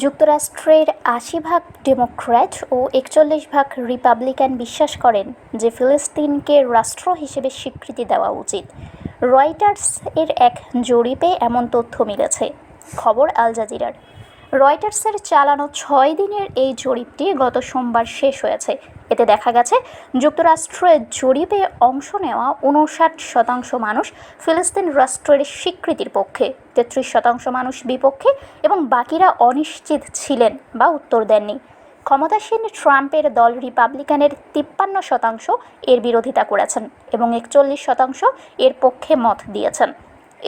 যুক্তরাষ্ট্রের আশি ভাগ ডেমোক্র্যাট ও একচল্লিশ ভাগ রিপাবলিকান বিশ্বাস করেন যে ফিলিস্তিনকে রাষ্ট্র হিসেবে স্বীকৃতি দেওয়া উচিত। রয়টার্স এর এক জরিপে এমন তথ্য মিলেছে। খবর আল জাজিরার। রয়টার্সের চালানো ছয় দিনের এই জরিপটি গত সোমবার শেষ হয়েছে। এতে দেখা গেছে, যুক্তরাষ্ট্রের জরিপে অংশ নেওয়া উনষাট শতাংশ মানুষ ফিলিস্তিন রাষ্ট্রের স্বীকৃতির পক্ষে, তেত্রিশ শতাংশ মানুষ বিপক্ষে এবং বাকিরা অনিশ্চিত ছিলেন বা উত্তর দেননি। ক্ষমতাসীন ট্রাম্পের দল রিপাবলিকানের তিপ্পান্ন শতাংশ এর বিরোধিতা করেছেন এবং একচল্লিশ শতাংশ এর পক্ষে মত দিয়েছেন।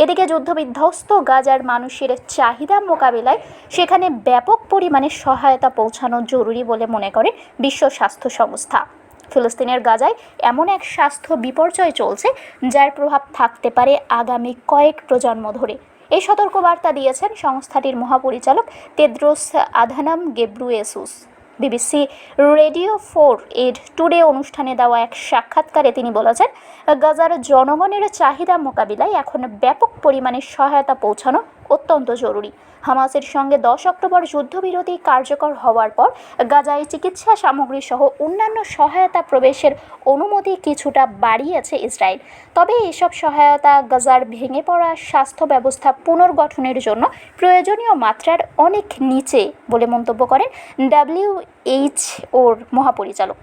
এদিকে যুদ্ধবিধ্বস্ত গাজার মানুষের চাহিদা মোকাবেলায় সেখানে ব্যাপক পরিমাণে সহায়তা পৌঁছানো জরুরি বলে মনে করে বিশ্ব স্বাস্থ্য সংস্থা। ফিলিস্তিনের গাজায় এমন এক স্বাস্থ্য বিপর্যয় চলছে, যার প্রভাব থাকতে পারে আগামী কয়েক প্রজন্ম ধরে। এই সতর্কবার্তা দিয়েছেন সংস্থাটির মহাপরিচালক Tedros Adhanom Ghebreyesus. BBC radio four এর টুডে অনুষ্ঠানে দেওয়া এক সাক্ষাৎকারে তিনি বলেছেন, গাজার জনগণের চাহিদা মোকাবিলায় এখন ব্যাপক পরিমাণে সহায়তা পৌঁছানো অত্যন্ত জরুরি। হামাসের সঙ্গে দশ অক্টোবর যুদ্ধবিরতি কার্যকর হওয়ার পর গাজায় চিকিৎসা সামগ্রী সহ অন্যান্য সহায়তা প্রবেশের অনুমতি কিছুটা বাড়িয়েছে ইসরায়েল। তবে এসব সহায়তা গাজার ভেঙে পড়া স্বাস্থ্য ব্যবস্থা পুনর্গঠনের জন্য প্রয়োজনীয় মাত্রার অনেক নিচে বলে মন্তব্য করেন ডাব্লিউএইচওর মহাপরিচালক।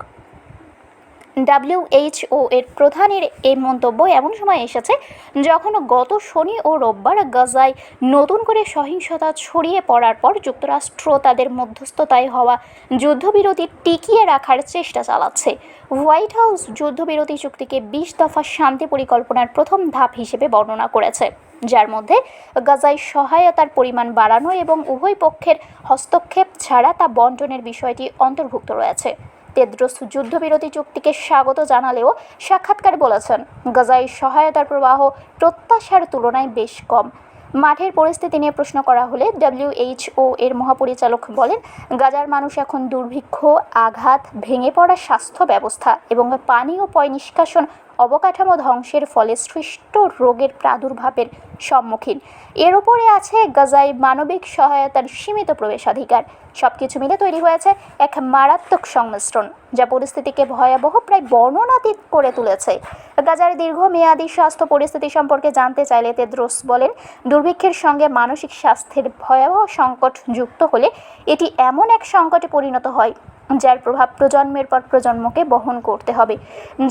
ডাব্লিউএইচও এর প্রধানের এই মন্তব্য এমন সময় এসেছে যখন গত শনি ও রোববার গাজায় নতুন করে সহিংসতা ছড়িয়ে পড়ার পর যুক্তরাষ্ট্র তাদের মধ্যস্থতায় হওয়া যুদ্ধবিরতি টিকিয়ে রাখার চেষ্টা চালাচ্ছে। হোয়াইট হাউস যুদ্ধবিরতি চুক্তিকে বিশ দফা শান্তি পরিকল্পনার প্রথম ধাপ হিসেবে বর্ণনা করেছে। যার মধ্যে গাজায় সহায়তার পরিমাণ বাড়ানো এবং উভয় পক্ষের হস্তক্ষেপ ছাড়া তা বন্টনের বিষয়টি অন্তর্ভুক্ত রয়েছে। তেদ্রোস যুদ্ধবিরতি চুক্তিকে স্বাগত জানালেও সাক্ষাৎকার বলেছেন, গাজায় সহায়তার প্রবাহ প্রত্যাশার তুলনায় বেশ কম। মাঠের পরিস্থিতি নিয়ে প্রশ্ন করা হলে ডাব্লিউএইচও এর মহাপরিচালক বলেন, গাজার মানুষ এখন দুর্ভিক্ষ, আঘাত, ভেঙে পড়া স্বাস্থ্য ব্যবস্থা এবং পানি ও পয় নিষ্কাশন অবকাঠামো ধ্বংসের ফলে সৃষ্ট রোগের প্রাদুর্ভাবের সম্মুখীন। এর উপরে আছে গাজায় মানবিক সহায়তার সীমিত প্রবেশাধিকার। সব কিছু মিলে তৈরি হয়েছে এক মারাত্মক সংমিশ্রণ, যা পরিস্থিতিকে ভয়াবহ প্রায় বর্ণনাতীত করে তুলেছে। গাজার দীর্ঘমেয়াদী স্বাস্থ্য পরিস্থিতি সম্পর্কে জানতে চাইলে তেদ্রোস বলেন, দুর্ভিক্ষের সঙ্গে মানসিক স্বাস্থ্যের ভয়াবহ সংকট যুক্ত হলে এটি এমন এক সংকটে পরিণত হয় যার প্রভাব প্রজন্মের পর প্রজন্মকে বহন করতে হবে।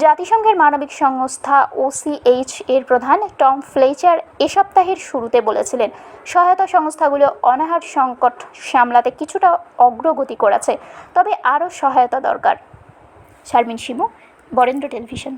জাতিসংঘের মানবিক সংস্থা ওসিএইচ এর প্রধান টম ফ্লেচার এ সপ্তাহের শুরুতে বলেছিলেন, সহায়তা সংস্থাগুলো অনাহার সংকট সামলাতে কিছুটা অগ্রগতি করেছে, তবে আরও সহায়তা দরকার। শারমিন শিমু, বরেন্দ্র টেলিভিশন।